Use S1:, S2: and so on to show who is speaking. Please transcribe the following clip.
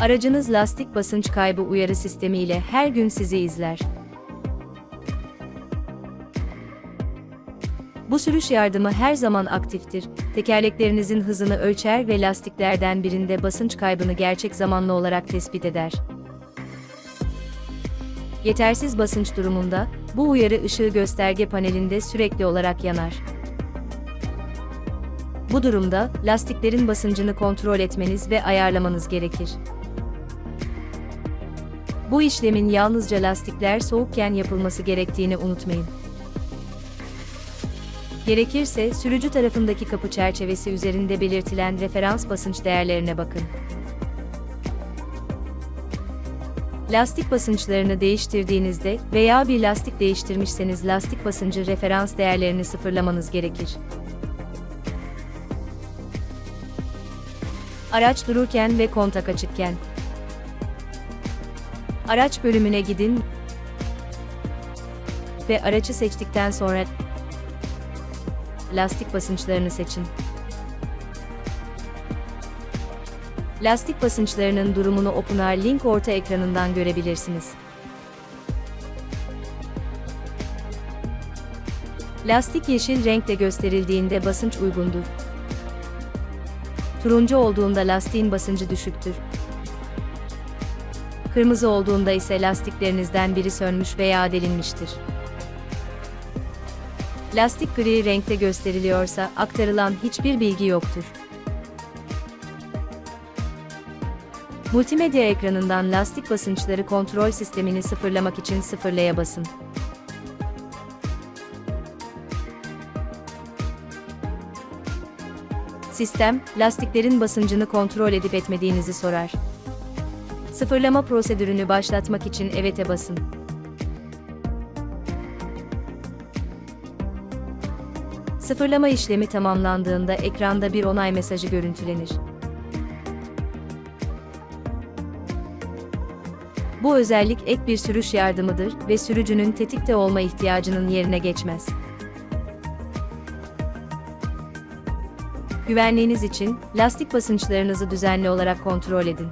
S1: Aracınız lastik basınç kaybı uyarı sistemi ile her gün sizi izler. Bu sürüş yardımı her zaman aktiftir. Tekerleklerinizin hızını ölçer ve lastiklerden birinde basınç kaybını gerçek zamanlı olarak tespit eder. Yetersiz basınç durumunda, bu uyarı ışığı gösterge panelinde sürekli olarak yanar. Bu durumda, lastiklerin basıncını kontrol etmeniz ve ayarlamanız gerekir. Bu işlemin yalnızca lastikler soğukken yapılması gerektiğini unutmayın. Gerekirse, sürücü tarafındaki kapı çerçevesi üzerinde belirtilen referans basınç değerlerine bakın. Lastik basınçlarını değiştirdiğinizde veya bir lastik değiştirmişseniz lastik basıncı referans değerlerini sıfırlamanız gerekir. Araç dururken ve kontak açıkken. Araç bölümüne gidin ve aracı seçtikten sonra lastik basınçlarını seçin. Lastik basınçlarının durumunu OpenR Link orta ekranından görebilirsiniz. Lastik yeşil renkte gösterildiğinde basınç uygundur. Turuncu olduğunda lastiğin basıncı düşüktür. Kırmızı olduğunda ise lastiklerinizden biri sönmüş veya delinmiştir. Lastik gri renkte gösteriliyorsa aktarılan hiçbir bilgi yoktur. Multimedya ekranından lastik basınçları kontrol sistemini sıfırlamak için sıfırlaya basın. Sistem, lastiklerin basıncını kontrol edip etmediğinizi sorar. Sıfırlama prosedürünü başlatmak için evet'e basın. Sıfırlama işlemi tamamlandığında ekranda bir onay mesajı görüntülenir. Bu özellik ek bir sürüş yardımıdır ve sürücünün tetikte olma ihtiyacının yerine geçmez. Güvenliğiniz için lastik basınçlarınızı düzenli olarak kontrol edin.